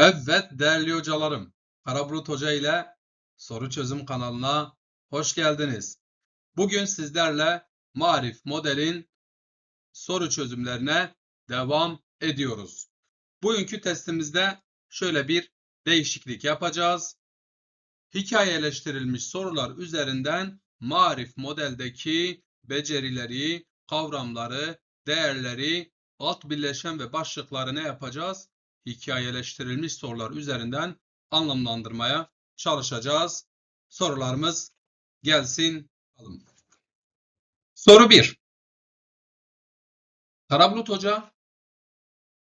Evet değerli hocalarım, Karabulut Hoca ile Soru Çözüm kanalına hoş geldiniz. Bugün sizlerle Marif modelin soru çözümlerine devam ediyoruz. Bugünkü testimizde şöyle bir değişiklik yapacağız. Hikayeleştirilmiş sorular üzerinden Marif modeldeki becerileri, kavramları, değerleri, alt birleşen ve başlıkları ne yapacağız? Hikayeleştirilmiş sorular üzerinden anlamlandırmaya çalışacağız. Sorularımız gelsin. bakalım. Soru 1. Karabulut Hoca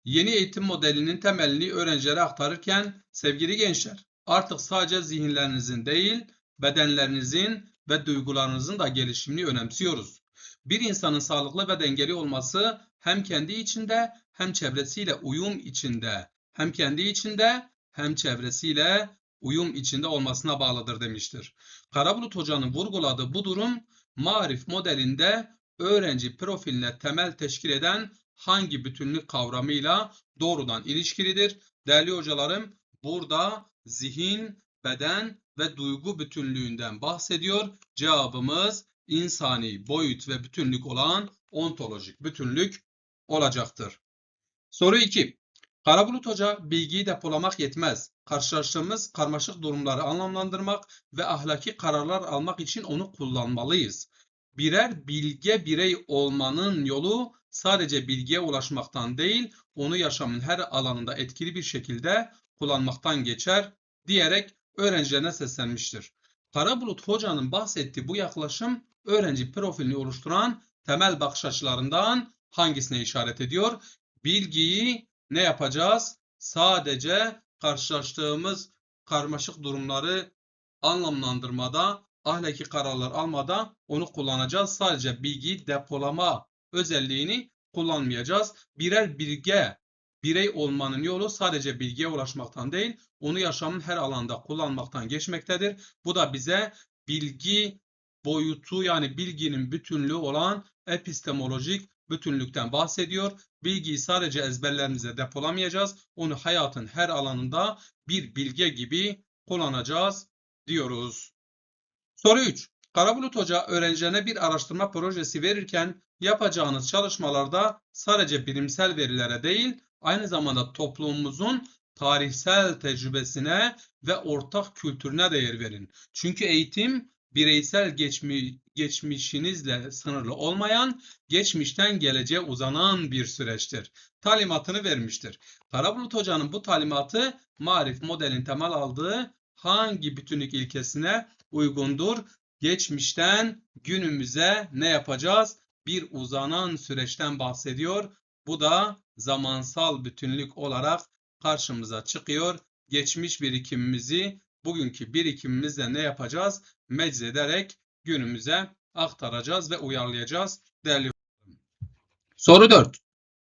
yeni eğitim modelinin temelini öğrencilere aktarırken sevgili gençler artık sadece zihinlerinizin değil bedenlerinizin ve duygularınızın da gelişimini önemsiyoruz. Bir insanın sağlıklı ve dengeli olması hem kendi içinde hem çevresiyle uyum içinde, hem kendi içinde hem çevresiyle uyum içinde olmasına bağlıdır demiştir. Karabulut Hoca'nın vurguladığı bu durum marif modelinde öğrenci profiline temel teşkil eden hangi bütünlük kavramıyla doğrudan ilişkilidir? Değerli hocalarım burada zihin, beden ve duygu bütünlüğünden bahsediyor. Cevabımız insani boyut ve bütünlük olan ontolojik bütünlük olacaktır. Soru 2. Karabulut Hoca bilgiyi depolamak yetmez. Karşılaştığımız karmaşık durumları anlamlandırmak ve ahlaki kararlar almak için onu kullanmalıyız. Birer bilge birey olmanın yolu sadece bilgiye ulaşmaktan değil, onu yaşamın her alanında etkili bir şekilde kullanmaktan geçer diyerek öğrencilerine seslenmiştir. Karabulut Hoca'nın bahsettiği bu yaklaşım öğrenci profilini oluşturan temel bakış açılarından hangisine işaret ediyor? Bilgiyi ne yapacağız? Sadece karşılaştığımız karmaşık durumları anlamlandırmada, ahlaki kararlar almada onu kullanacağız. Sadece bilgiyi depolama özelliğini kullanmayacağız. Birer bilge, birey olmanın yolu sadece bilgiye ulaşmaktan değil, onu yaşamın her alanda kullanmaktan geçmektedir. Bu da bize bilgi boyutu yani bilginin bütünlüğü olan epistemolojik bütünlükten bahsediyor. Bilgiyi sadece ezberlerimize depolamayacağız. Onu hayatın her alanında bir bilge gibi kullanacağız diyoruz. Soru 3. Karabulut Hoca öğrencilerine bir araştırma projesi verirken yapacağınız çalışmalarda sadece bilimsel verilere değil, aynı zamanda toplumumuzun tarihsel tecrübesine ve ortak kültürüne değer verin. Çünkü eğitim bireysel geçmi, geçmişinizle sınırlı olmayan, geçmişten geleceğe uzanan bir süreçtir. Talimatını vermiştir. Karabulut Hoca'nın bu talimatı marif modelin temel aldığı hangi bütünlük ilkesine uygundur? Geçmişten günümüze ne yapacağız? Bir uzanan süreçten bahsediyor. Bu da zamansal bütünlük olarak karşımıza çıkıyor. Geçmiş birikimimizi bugünkü birikimimizle ne yapacağız? Meczederek günümüze aktaracağız ve uyarlayacağız değerli Soru 4.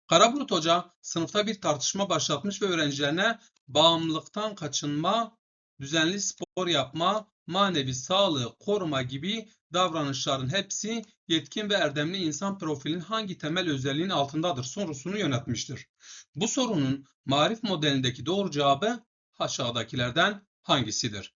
Karabulut Hoca sınıfta bir tartışma başlatmış ve öğrencilerine bağımlılıktan kaçınma, düzenli spor yapma, manevi sağlığı koruma gibi davranışların hepsi yetkin ve erdemli insan profilinin hangi temel özelliğin altındadır sorusunu yönetmiştir. Bu sorunun marif modelindeki doğru cevabı aşağıdakilerden hangisidir?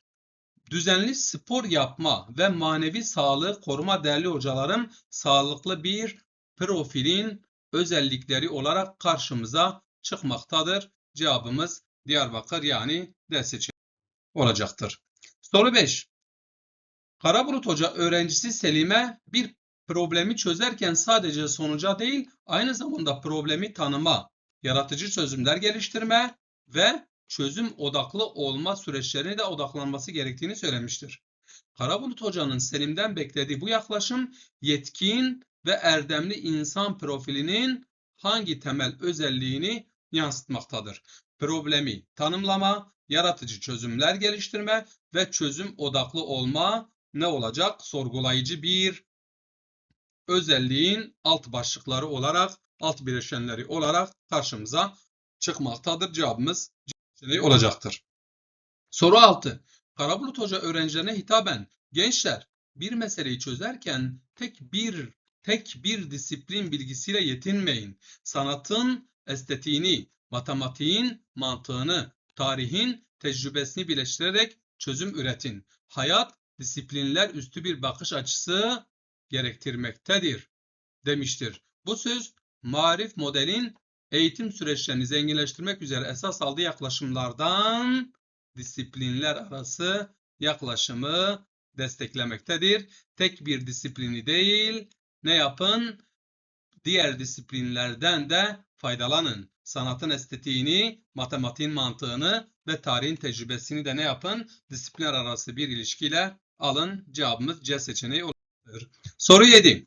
Düzenli spor yapma ve manevi sağlığı koruma değerli hocalarım sağlıklı bir profilin özellikleri olarak karşımıza çıkmaktadır. Cevabımız Diyarbakır yani D seçeneği olacaktır. Soru 5. Karabulut Hoca öğrencisi Selim'e bir problemi çözerken sadece sonuca değil aynı zamanda problemi tanıma, yaratıcı çözümler geliştirme ve çözüm odaklı olma süreçlerine de odaklanması gerektiğini söylemiştir. Karabulut Hoca'nın Selim'den beklediği bu yaklaşım yetkin ve erdemli insan profilinin hangi temel özelliğini yansıtmaktadır? Problemi tanımlama, yaratıcı çözümler geliştirme ve çözüm odaklı olma ne olacak? Sorgulayıcı bir özelliğin alt başlıkları olarak, alt bileşenleri olarak karşımıza çıkmaktadır. Cevabımız seçeneği olacaktır. Soru 6. Karabulut Hoca öğrencilerine hitaben gençler bir meseleyi çözerken tek bir tek bir disiplin bilgisiyle yetinmeyin. Sanatın estetiğini, matematiğin mantığını, tarihin tecrübesini birleştirerek çözüm üretin. Hayat disiplinler üstü bir bakış açısı gerektirmektedir demiştir. Bu söz marif modelin eğitim süreçlerini zenginleştirmek üzere esas aldığı yaklaşımlardan disiplinler arası yaklaşımı desteklemektedir. Tek bir disiplini değil, ne yapın? Diğer disiplinlerden de faydalanın. Sanatın estetiğini, matematiğin mantığını ve tarihin tecrübesini de ne yapın? Disiplinler arası bir ilişkiyle alın. Cevabımız C seçeneği olacaktır. Soru 7.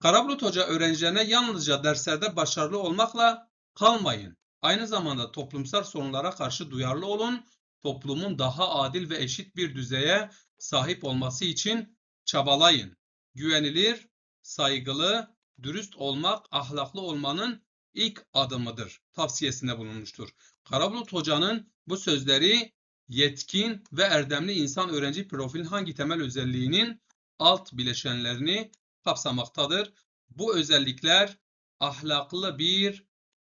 Karabulut Hoca öğrencilerine yalnızca derslerde başarılı olmakla kalmayın. Aynı zamanda toplumsal sorunlara karşı duyarlı olun. Toplumun daha adil ve eşit bir düzeye sahip olması için çabalayın. Güvenilir, saygılı, dürüst olmak ahlaklı olmanın ilk adımıdır tavsiyesinde bulunmuştur. Karabulut Hoca'nın bu sözleri yetkin ve erdemli insan öğrenci profilin hangi temel özelliğinin alt bileşenlerini kapsamaktadır. Bu özellikler ahlaklı bir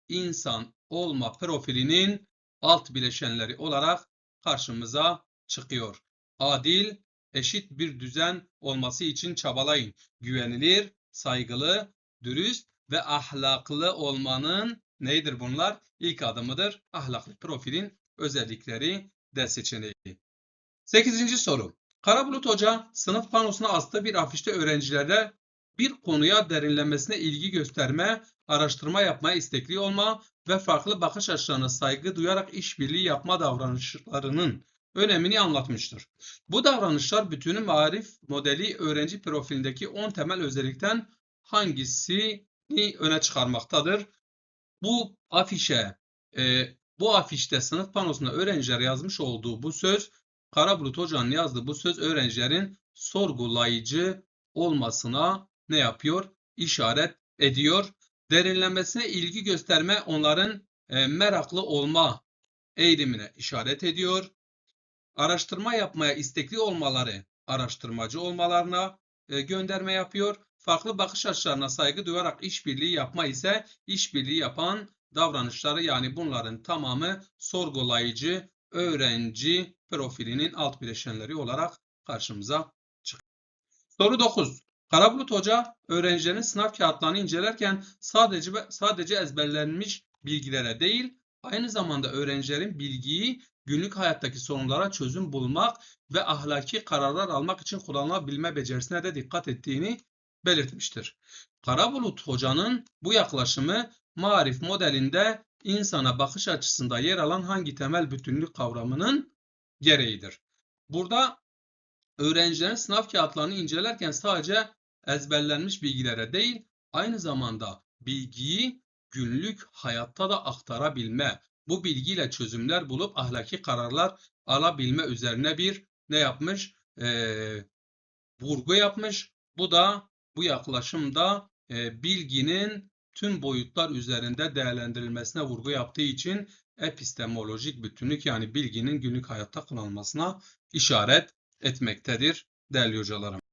insan olma profilinin alt bileşenleri olarak karşımıza çıkıyor. Adil, eşit bir düzen olması için çabalayın. Güvenilir, saygılı, dürüst ve ahlaklı olmanın neydir bunlar? İlk adımıdır. Ahlaklı profilin özellikleri D seçeneği. 8. soru. Karabulut Hoca sınıf panosuna astığı bir afişte öğrencilere bir konuya derinlemesine ilgi gösterme, araştırma yapmaya istekli olma ve farklı bakış açılarına saygı duyarak işbirliği yapma davranışlarının önemini anlatmıştır. Bu davranışlar bütünü marif modeli öğrenci profilindeki 10 temel özellikten hangisini öne çıkarmaktadır? Bu afişe, e, bu afişte sınıf panosuna öğrenciler yazmış olduğu bu söz, Karabulut Hoca'nın yazdığı bu söz öğrencilerin sorgulayıcı olmasına ne yapıyor? İşaret ediyor. Derinlemesine ilgi gösterme onların e, meraklı olma eğilimine işaret ediyor. Araştırma yapmaya istekli olmaları, araştırmacı olmalarına e, gönderme yapıyor. Farklı bakış açılarına saygı duyarak işbirliği yapma ise işbirliği yapan davranışları yani bunların tamamı sorgulayıcı öğrenci profilinin alt bileşenleri olarak karşımıza çıkıyor. Soru 9. Karabulut Hoca öğrencilerin sınav kağıtlarını incelerken sadece sadece ezberlenmiş bilgilere değil, aynı zamanda öğrencilerin bilgiyi günlük hayattaki sorunlara çözüm bulmak ve ahlaki kararlar almak için kullanılabilme becerisine de dikkat ettiğini belirtmiştir. Karabulut Hoca'nın bu yaklaşımı marif modelinde insana bakış açısında yer alan hangi temel bütünlük kavramının gereğidir. Burada öğrencilerin sınav kağıtlarını incelerken sadece ezberlenmiş bilgilere değil, aynı zamanda bilgiyi günlük hayatta da aktarabilme, bu bilgiyle çözümler bulup ahlaki kararlar alabilme üzerine bir ne yapmış? Ee, vurgu yapmış. Bu da bu yaklaşımda e, bilginin tüm boyutlar üzerinde değerlendirilmesine vurgu yaptığı için epistemolojik bütünlük yani bilginin günlük hayatta kullanılmasına işaret etmektedir değerli hocalarım.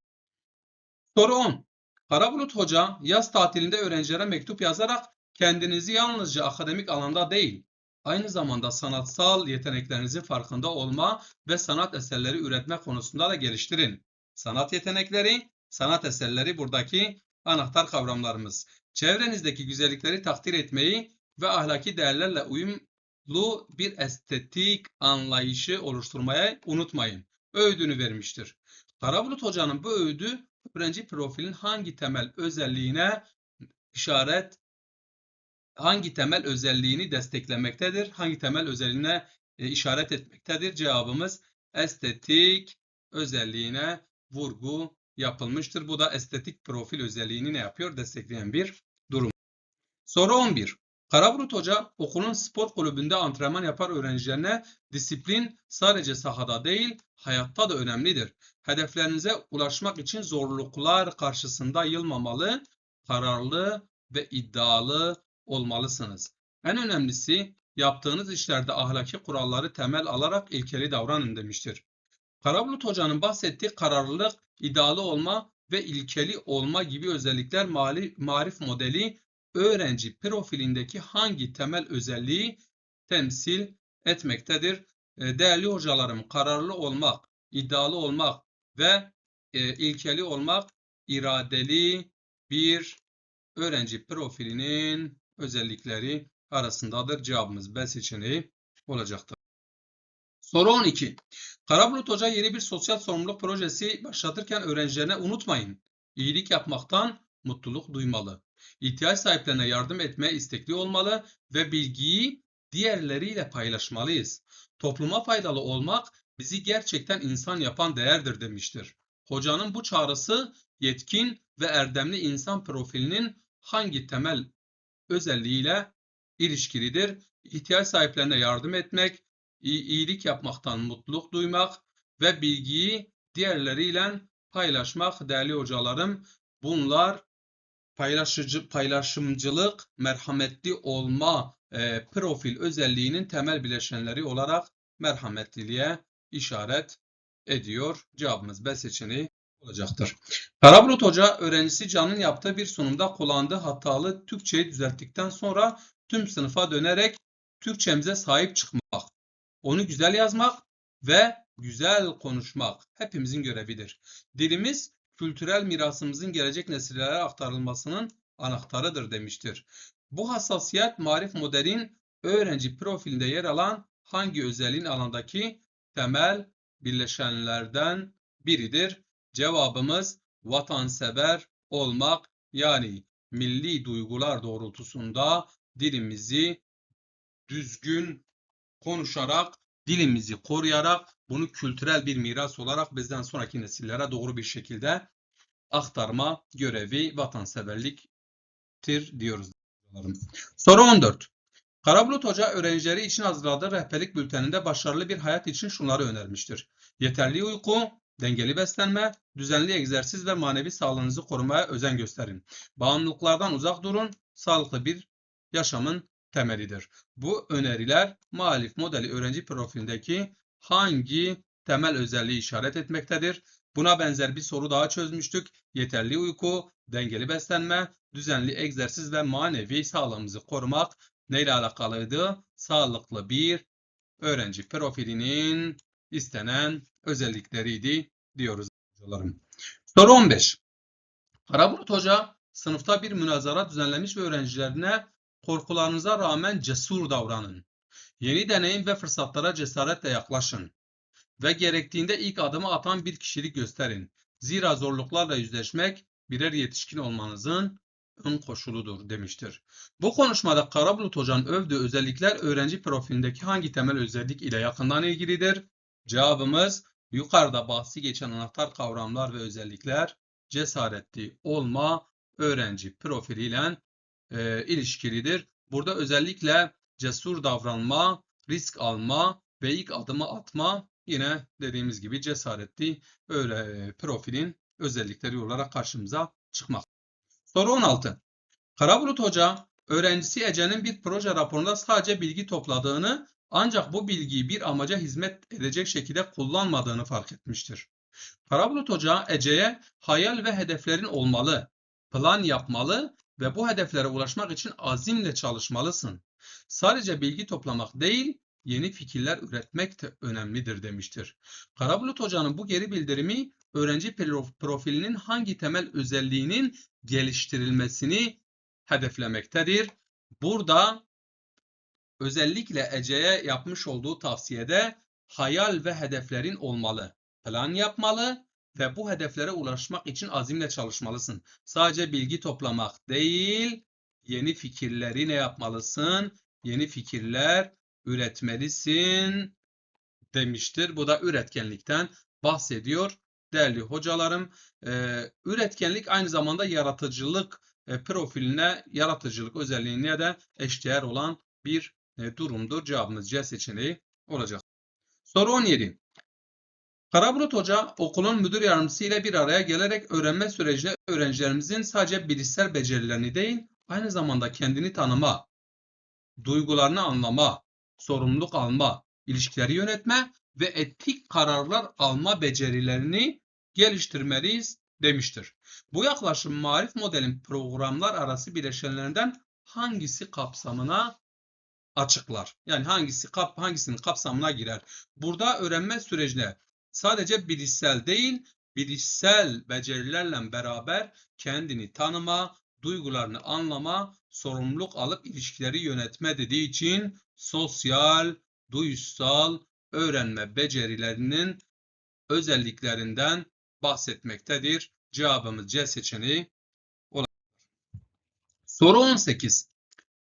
Soru 10. Karabulut Hoca yaz tatilinde öğrencilere mektup yazarak kendinizi yalnızca akademik alanda değil, aynı zamanda sanatsal yeteneklerinizin farkında olma ve sanat eserleri üretme konusunda da geliştirin. Sanat yetenekleri, sanat eserleri buradaki anahtar kavramlarımız. Çevrenizdeki güzellikleri takdir etmeyi ve ahlaki değerlerle uyumlu bir estetik anlayışı oluşturmaya unutmayın. Öğüdünü vermiştir. Karabulut Hoca'nın bu öğüdü öğrenci profilin hangi temel özelliğine işaret hangi temel özelliğini desteklemektedir? Hangi temel özelliğine e, işaret etmektedir? Cevabımız estetik özelliğine vurgu yapılmıştır. Bu da estetik profil özelliğini ne yapıyor? Destekleyen bir durum. Soru 11. Karabulut Hoca okulun spor kulübünde antrenman yapar öğrencilerine disiplin sadece sahada değil hayatta da önemlidir. Hedeflerinize ulaşmak için zorluklar karşısında yılmamalı, kararlı ve iddialı olmalısınız. En önemlisi yaptığınız işlerde ahlaki kuralları temel alarak ilkeli davranın demiştir. Karabulut Hoca'nın bahsettiği kararlılık, iddialı olma ve ilkeli olma gibi özellikler marif modeli öğrenci profilindeki hangi temel özelliği temsil etmektedir. E, Değerli hocalarım, kararlı olmak, iddialı olmak ve e, ilkeli olmak iradeli bir öğrenci profilinin özellikleri arasındadır. Cevabımız B seçeneği olacaktır. Soru 12. Karabulut Hoca yeni bir sosyal sorumluluk projesi başlatırken öğrencilerine unutmayın. İyilik yapmaktan mutluluk duymalı. İhtiyaç sahiplerine yardım etmeye istekli olmalı ve bilgiyi diğerleriyle paylaşmalıyız. Topluma faydalı olmak bizi gerçekten insan yapan değerdir demiştir. Hocanın bu çağrısı yetkin ve erdemli insan profilinin hangi temel özelliğiyle ilişkilidir? İhtiyaç sahiplerine yardım etmek, iyi- iyilik yapmaktan mutluluk duymak ve bilgiyi diğerleriyle paylaşmak değerli hocalarım. Bunlar paylaşıcı, paylaşımcılık, merhametli olma e, profil özelliğinin temel bileşenleri olarak merhametliliğe işaret ediyor. Cevabımız B seçeneği olacaktır. Karabulut Hoca öğrencisi Can'ın yaptığı bir sunumda kullandığı hatalı Türkçeyi düzelttikten sonra tüm sınıfa dönerek Türkçemize sahip çıkmak, onu güzel yazmak ve güzel konuşmak hepimizin görevidir. Dilimiz kültürel mirasımızın gelecek nesillere aktarılmasının anahtarıdır demiştir. Bu hassasiyet marif modelin öğrenci profilinde yer alan hangi özelliğin alandaki temel bileşenlerden biridir? Cevabımız vatansever olmak yani milli duygular doğrultusunda dilimizi düzgün konuşarak, dilimizi koruyarak bunu kültürel bir miras olarak bizden sonraki nesillere doğru bir şekilde aktarma görevi vatanseverliktir diyoruz. Soru 14. Karabulut Hoca öğrencileri için hazırladığı rehberlik bülteninde başarılı bir hayat için şunları önermiştir. Yeterli uyku, dengeli beslenme, düzenli egzersiz ve manevi sağlığınızı korumaya özen gösterin. Bağımlılıklardan uzak durun, sağlıklı bir yaşamın temelidir. Bu öneriler muhalif modeli öğrenci profilindeki hangi temel özelliği işaret etmektedir? Buna benzer bir soru daha çözmüştük. Yeterli uyku, dengeli beslenme, düzenli egzersiz ve manevi sağlığımızı korumak neyle alakalıydı? Sağlıklı bir öğrenci profilinin istenen özellikleriydi diyoruz hocalarım. Soru 15. Karabulut Hoca sınıfta bir münazara düzenlemiş ve öğrencilerine korkularınıza rağmen cesur davranın. Yeni deneyim ve fırsatlara cesaretle yaklaşın. Ve gerektiğinde ilk adımı atan bir kişilik gösterin. Zira zorluklarla yüzleşmek birer yetişkin olmanızın ön koşuludur demiştir. Bu konuşmada Karabulut Hoca'nın övdüğü özellikler öğrenci profilindeki hangi temel özellik ile yakından ilgilidir? Cevabımız yukarıda bahsi geçen anahtar kavramlar ve özellikler cesaretli olma öğrenci profiliyle e, ilişkilidir. Burada özellikle cesur davranma, risk alma ve ilk adımı atma yine dediğimiz gibi cesaretli öyle profilin özellikleri olarak karşımıza çıkmak. Soru 16. Karabulut Hoca öğrencisi Ece'nin bir proje raporunda sadece bilgi topladığını ancak bu bilgiyi bir amaca hizmet edecek şekilde kullanmadığını fark etmiştir. Karabulut Hoca Ece'ye hayal ve hedeflerin olmalı, plan yapmalı ve bu hedeflere ulaşmak için azimle çalışmalısın. Sadece bilgi toplamak değil, yeni fikirler üretmek de önemlidir demiştir. Karabulut Hoca'nın bu geri bildirimi öğrenci prof- profilinin hangi temel özelliğinin geliştirilmesini hedeflemektedir. Burada özellikle Ece'ye yapmış olduğu tavsiyede hayal ve hedeflerin olmalı. Plan yapmalı ve bu hedeflere ulaşmak için azimle çalışmalısın. Sadece bilgi toplamak değil, yeni fikirleri ne yapmalısın? Yeni fikirler üretmelisin demiştir. Bu da üretkenlikten bahsediyor. Değerli hocalarım, e, üretkenlik aynı zamanda yaratıcılık e, profiline, yaratıcılık özelliğine de eşdeğer olan bir e, durumdur. Cevabımız C seçeneği olacak. Soru 17. Karabulut Hoca okulun müdür yardımcısı ile bir araya gelerek öğrenme sürecinde öğrencilerimizin sadece bilişsel becerilerini değil, aynı zamanda kendini tanıma, duygularını anlama, sorumluluk alma, ilişkileri yönetme ve etik kararlar alma becerilerini geliştirmeliyiz demiştir. Bu yaklaşım marif modelin programlar arası bileşenlerinden hangisi kapsamına açıklar. Yani hangisi kap hangisinin kapsamına girer. Burada öğrenme sürecine sadece bilişsel değil, bilişsel becerilerle beraber kendini tanıma, duygularını anlama, sorumluluk alıp ilişkileri yönetme dediği için sosyal, duysal öğrenme becerilerinin özelliklerinden bahsetmektedir. Cevabımız C seçeneği olabilir. Soru 18.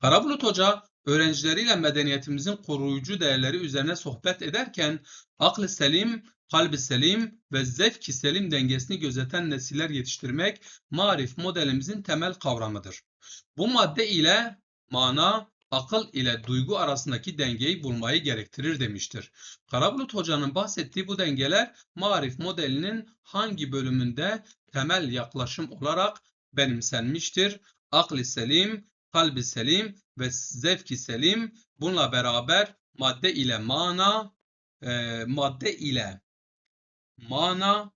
Karabulut Hoca öğrencileriyle medeniyetimizin koruyucu değerleri üzerine sohbet ederken aklı selim, kalbi selim ve zevki selim dengesini gözeten nesiller yetiştirmek marif modelimizin temel kavramıdır. Bu madde ile mana, akıl ile duygu arasındaki dengeyi bulmayı gerektirir demiştir. Karabulut Hoca'nın bahsettiği bu dengeler marif modelinin hangi bölümünde temel yaklaşım olarak benimsenmiştir? Akli selim, kalbi selim ve zevki selim bununla beraber madde ile mana, e, madde ile mana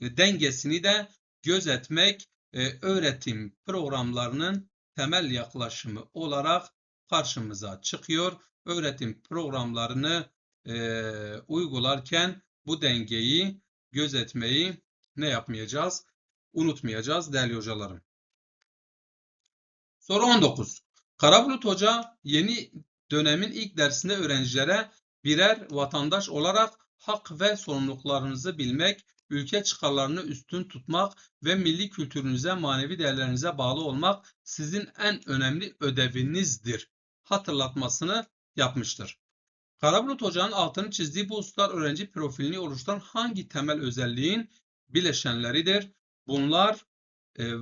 e, dengesini de gözetmek e, öğretim programlarının temel yaklaşımı olarak karşımıza çıkıyor. Öğretim programlarını e, uygularken bu dengeyi gözetmeyi ne yapmayacağız? Unutmayacağız değerli hocalarım. Soru 19. Karabulut Hoca yeni dönemin ilk dersinde öğrencilere birer vatandaş olarak hak ve sorumluluklarınızı bilmek, ülke çıkarlarını üstün tutmak ve milli kültürünüze, manevi değerlerinize bağlı olmak sizin en önemli ödevinizdir. Hatırlatmasını yapmıştır. Karabulut Hoca'nın altını çizdiği bu hususlar öğrenci profilini oluşturan hangi temel özelliğin bileşenleridir? Bunlar e,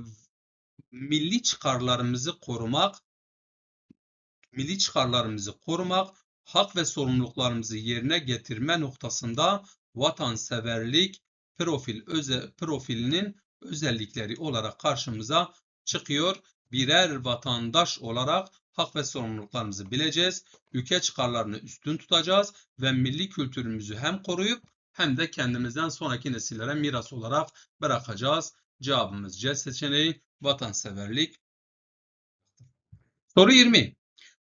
milli çıkarlarımızı korumak, milli çıkarlarımızı korumak, hak ve sorumluluklarımızı yerine getirme noktasında vatanseverlik profil öze, profilinin özellikleri olarak karşımıza çıkıyor. Birer vatandaş olarak hak ve sorumluluklarımızı bileceğiz. Ülke çıkarlarını üstün tutacağız ve milli kültürümüzü hem koruyup hem de kendimizden sonraki nesillere miras olarak bırakacağız. Cevabımız C seçeneği vatanseverlik. Soru 20.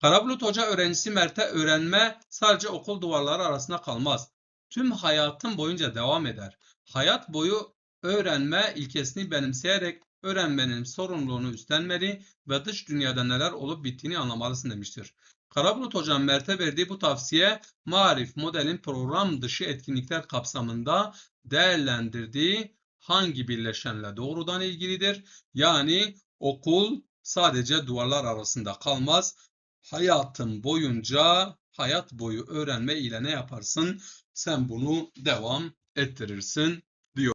Karabulut Hoca öğrencisi Mert'e öğrenme sadece okul duvarları arasında kalmaz. Tüm hayatın boyunca devam eder. Hayat boyu öğrenme ilkesini benimseyerek öğrenmenin sorumluluğunu üstlenmeli ve dış dünyada neler olup bittiğini anlamalısın demiştir. Karabulut Hoca'nın Mert'e verdiği bu tavsiye Marif modelin program dışı etkinlikler kapsamında değerlendirdiği hangi birleşenle doğrudan ilgilidir? Yani okul sadece duvarlar arasında kalmaz. Hayatın boyunca hayat boyu öğrenme ile ne yaparsın? Sen bunu devam ettirirsin diyor.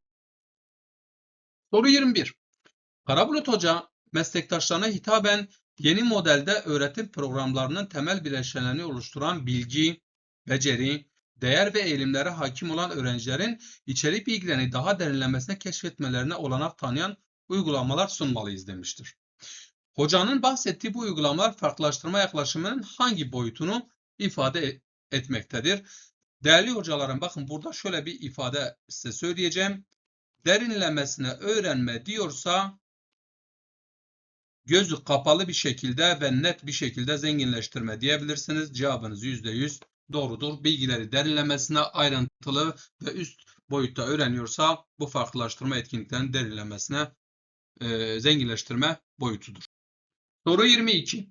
Soru 21. Karabulut Hoca meslektaşlarına hitaben yeni modelde öğretim programlarının temel bileşenlerini oluşturan bilgi, beceri, değer ve eğilimlere hakim olan öğrencilerin içerik bilgilerini daha derinlemesine keşfetmelerine olanak tanıyan uygulamalar sunmalıyız demiştir. Hocanın bahsettiği bu uygulamalar farklılaştırma yaklaşımının hangi boyutunu ifade etmektedir? Değerli hocalarım bakın burada şöyle bir ifade size söyleyeceğim. Derinlemesine öğrenme diyorsa gözü kapalı bir şekilde ve net bir şekilde zenginleştirme diyebilirsiniz. Cevabınız %100 doğrudur. Bilgileri derinlemesine ayrıntılı ve üst boyutta öğreniyorsa bu farklılaştırma etkinliklerinin derinlemesine e, zenginleştirme boyutudur. Soru 22.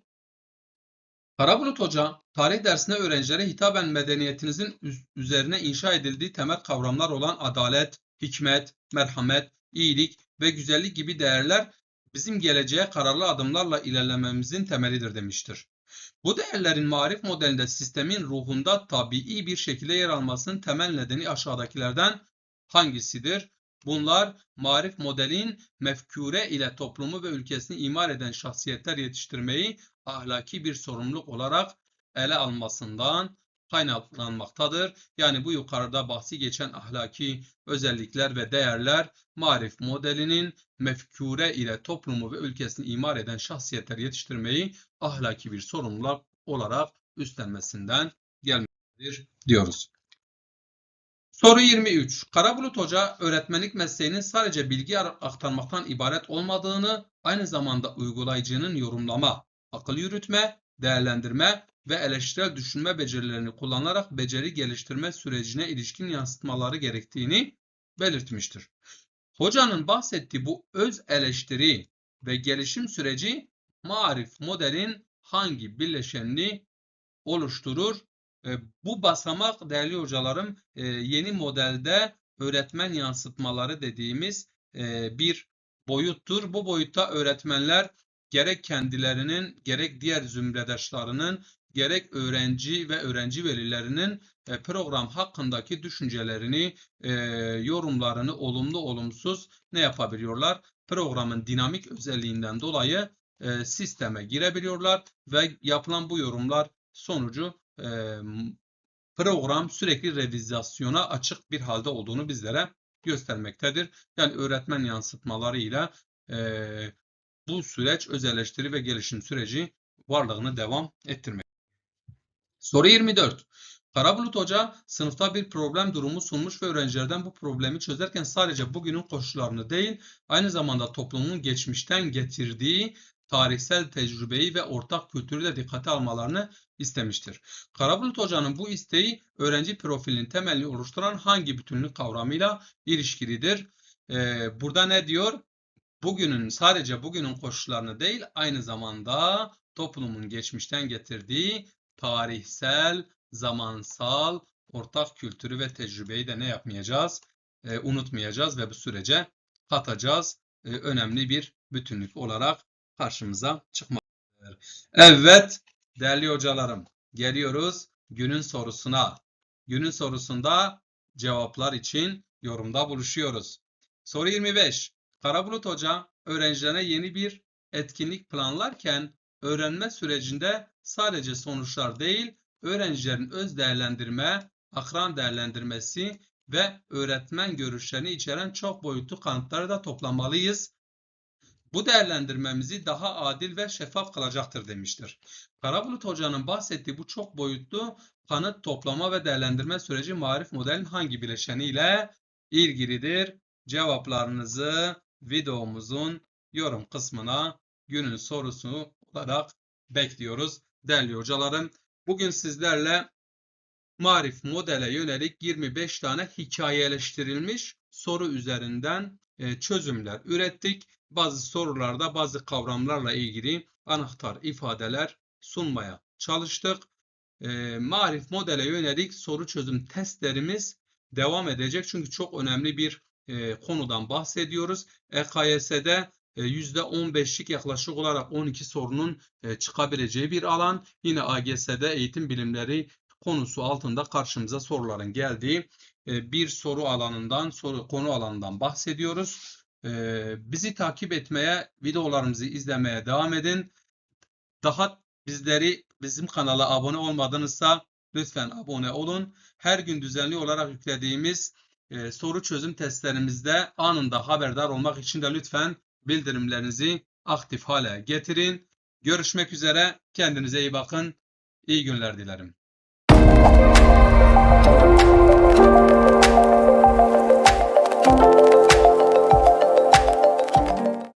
Karabulut Hoca, tarih dersinde öğrencilere hitaben medeniyetinizin üzerine inşa edildiği temel kavramlar olan adalet, hikmet, merhamet, iyilik ve güzellik gibi değerler bizim geleceğe kararlı adımlarla ilerlememizin temelidir demiştir. Bu değerlerin marif modelinde sistemin ruhunda tabii bir şekilde yer almasının temel nedeni aşağıdakilerden hangisidir? Bunlar marif modelin mefkure ile toplumu ve ülkesini imar eden şahsiyetler yetiştirmeyi ahlaki bir sorumluluk olarak ele almasından kaynaklanmaktadır. Yani bu yukarıda bahsi geçen ahlaki özellikler ve değerler marif modelinin mefkure ile toplumu ve ülkesini imar eden şahsiyetler yetiştirmeyi ahlaki bir sorumluluk olarak üstlenmesinden gelmektedir diyoruz. Soru 23. Karabulut Hoca öğretmenlik mesleğinin sadece bilgi aktarmaktan ibaret olmadığını, aynı zamanda uygulayıcının yorumlama, akıl yürütme, değerlendirme ve eleştirel düşünme becerilerini kullanarak beceri geliştirme sürecine ilişkin yansıtmaları gerektiğini belirtmiştir. Hocanın bahsettiği bu öz eleştiri ve gelişim süreci marif modelin hangi bileşenini oluşturur? E, bu basamak değerli hocalarım e, yeni modelde öğretmen yansıtmaları dediğimiz e, bir boyuttur. Bu boyutta öğretmenler gerek kendilerinin gerek diğer zümredaşlarının gerek öğrenci ve öğrenci velilerinin e, program hakkındaki düşüncelerini, e, yorumlarını olumlu olumsuz ne yapabiliyorlar? Programın dinamik özelliğinden dolayı e, sisteme girebiliyorlar ve yapılan bu yorumlar sonucu program sürekli revizasyona açık bir halde olduğunu bizlere göstermektedir. Yani öğretmen yansıtmalarıyla bu süreç öz ve gelişim süreci varlığını devam ettirmek. Soru 24. Karabulut Hoca sınıfta bir problem durumu sunmuş ve öğrencilerden bu problemi çözerken sadece bugünün koşullarını değil, aynı zamanda toplumun geçmişten getirdiği tarihsel tecrübeyi ve ortak kültürü de dikkate almalarını istemiştir. Karabulut Hoca'nın bu isteği öğrenci profilinin temelini oluşturan hangi bütünlük kavramıyla ilişkilidir? Ee, burada ne diyor? Bugünün sadece bugünün koşullarını değil, aynı zamanda toplumun geçmişten getirdiği tarihsel, zamansal, ortak kültürü ve tecrübeyi de ne yapmayacağız? Ee, unutmayacağız ve bu sürece katacağız. Ee, önemli bir bütünlük olarak karşımıza çıkmaktadır. Evet değerli hocalarım geliyoruz günün sorusuna. Günün sorusunda cevaplar için yorumda buluşuyoruz. Soru 25. Karabulut Hoca öğrencilerine yeni bir etkinlik planlarken öğrenme sürecinde sadece sonuçlar değil, öğrencilerin öz değerlendirme, akran değerlendirmesi ve öğretmen görüşlerini içeren çok boyutlu kanıtları da toplamalıyız. Bu değerlendirmemizi daha adil ve şeffaf kılacaktır demiştir. Karabulut Hoca'nın bahsettiği bu çok boyutlu kanıt toplama ve değerlendirme süreci marif modelin hangi bileşeniyle ilgilidir? Cevaplarınızı videomuzun yorum kısmına günün sorusu olarak bekliyoruz. Değerli hocalarım, bugün sizlerle marif modele yönelik 25 tane hikayeleştirilmiş soru üzerinden e, çözümler ürettik. Bazı sorularda bazı kavramlarla ilgili anahtar ifadeler sunmaya çalıştık. E, marif modele yönelik soru çözüm testlerimiz devam edecek. Çünkü çok önemli bir e, konudan bahsediyoruz. EKYS'de %15'lik yaklaşık olarak 12 sorunun e, çıkabileceği bir alan. Yine AGS'de eğitim bilimleri konusu altında karşımıza soruların geldiği e, bir soru alanından, soru konu alanından bahsediyoruz. E, bizi takip etmeye, videolarımızı izlemeye devam edin. Daha bizleri bizim kanala abone olmadınızsa lütfen abone olun. Her gün düzenli olarak yüklediğimiz e, soru çözüm testlerimizde anında haberdar olmak için de lütfen bildirimlerinizi aktif hale getirin. Görüşmek üzere. Kendinize iyi bakın. İyi günler dilerim.